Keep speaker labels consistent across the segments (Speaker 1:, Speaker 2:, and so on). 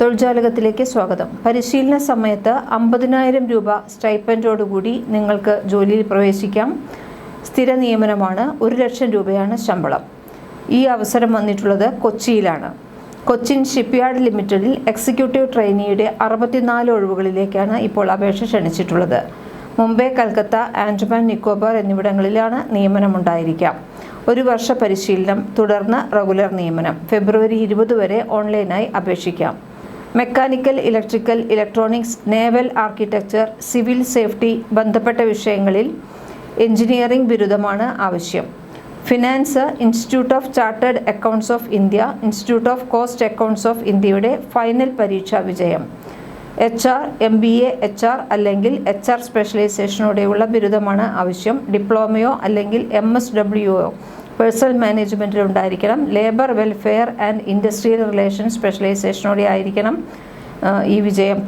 Speaker 1: തൊഴിൽജാലകത്തിലേക്ക് സ്വാഗതം. പരിശീലന സമയത്ത് അമ്പതിനായിരം രൂപ സ്റ്റൈപ്പൻഡോടുകൂടി നിങ്ങൾക്ക് ജോലിയിൽ പ്രവേശിക്കാം. സ്ഥിര നിയമനമാണ് ഒരു ലക്ഷം രൂപയാണ് ശമ്പളം. ഈ അവസരം വന്നിട്ടുള്ളത് കൊച്ചിയിലാണ്. കൊച്ചിൻ ഷിപ്പ്യാർഡ് ലിമിറ്റഡിൽ എക്സിക്യൂട്ടീവ് ട്രെയിനിയുടെ അറുപത്തിനാല് ഒഴിവുകളിലേക്കാണ് ഇപ്പോൾ അപേക്ഷ ക്ഷണിച്ചിട്ടുള്ളത്. മുംബൈ കൽക്കത്ത ആൻഡമാൻ നിക്കോബാർ എന്നിവിടങ്ങളിലാണ് നിയമനമുണ്ടായിരിക്കാം. ഒരു വർഷ പരിശീലനം തുടർന്ന് റെഗുലർ നിയമനം. ഫെബ്രുവരി ഇരുപത് വരെ ഓൺലൈനായി അപേക്ഷിക്കാം. Mechanical electrical electronics naval architecture civil safety ബന്ധപ്പെട്ട വിഷയങ്ങളിൽ എഞ്ചിനീയറിംഗ് ബിരുദമാണ് ആവശ്യം. Finance institute of chartered accounts of India institute of cost accounts of ഇന്ത്യയുടെ ഫൈനൽ പരീക്ഷാ വിജയം. H R M B A H R അല്ലെങ്കിൽ എച്ച് ആർ സ്പെഷ്യലൈസേഷനോടെയുള്ള ബിരുദമാണ് ആവശ്യം. ഡിപ്ലോമയോ അല്ലെങ്കിൽ എം എസ് ഡബ്ല്യുഒ പേഴ്സണൽ മാനേജ്മെന്റിൽ ഉണ്ടായിരിക്കണം. Labour welfare and industrial relation സ്പെഷ്യലൈസേഷനോടെ ആയിരിക്കണം ഈ വിജയം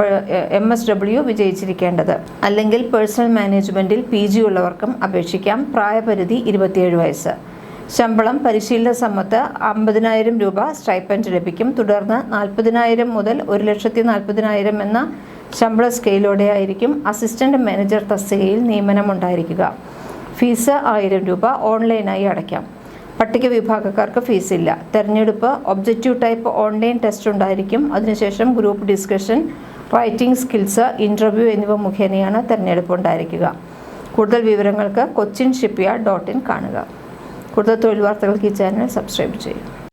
Speaker 1: എം എസ് ഡബ്ല്യു വിജയിച്ചിരിക്കേണ്ടത്. അല്ലെങ്കിൽ പേഴ്സണൽ മാനേജ്മെന്റിൽ പി ജി ഉള്ളവർക്കും അപേക്ഷിക്കാം. പ്രായപരിധി ഇരുപത്തിയേഴ് വയസ്സ്. ശമ്പളം പരിശീലന സമ്മത്ത് അമ്പതിനായിരം രൂപ സ്റ്റൈപ്പൻഡ് ലഭിക്കും. തുടർന്ന് നാൽപ്പതിനായിരം മുതൽ ഒരു ലക്ഷത്തി നാൽപ്പതിനായിരം എന്ന ശമ്പള സ്കെയിലോടെ ആയിരിക്കും അസിസ്റ്റന്റ് മാനേജർ തസ്തികയിൽ നിയമനമുണ്ടായിരിക്കുക. ഫീസ് ആയിരം രൂപ ഓൺലൈനായി അടയ്ക്കാം. പട്ടിക വിഭാഗക്കാർക്ക് ഫീസില്ല. തെരഞ്ഞെടുപ്പ് ഒബ്ജക്റ്റീവ് ടൈപ്പ് ഓൺലൈൻ ടെസ്റ്റ് ഉണ്ടായിരിക്കും. അതിനുശേഷം group discussion writing skills interview എന്നിവ മുഖേനയാണ് തെരഞ്ഞെടുപ്പ് ഉണ്ടായിരിക്കുക. കൂടുതൽ വിവരങ്ങൾക്ക് കൊച്ചിൻ ഷിപ്പ്യാർഡ് ഡോട്ട് ഇൻ കാണുക. കൂടുതൽ തൊഴിൽ വാർത്തകൾക്ക് ഈ ചാനൽ സബ്സ്ക്രൈബ് ചെയ്യും